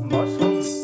Mushrooms.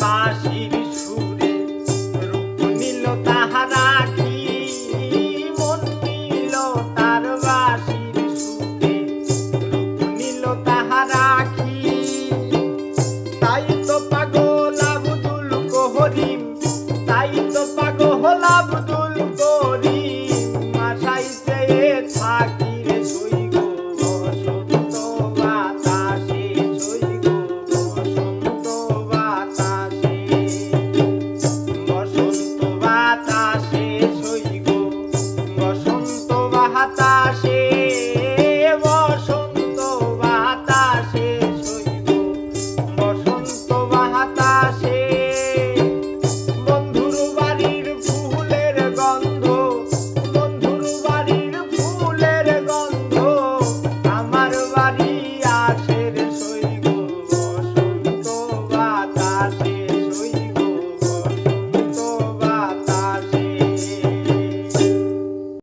বাঁশির সুরে রূপ নিল তাহারা কি? মন নিল তার বাঁশির সুরে রূপ নিল তাহারা কি? তাই তো পাগল আব্দুল কোহরিম তাই তো পাগল আব্দুল কোহরিম আশাই চেয়ে থাকি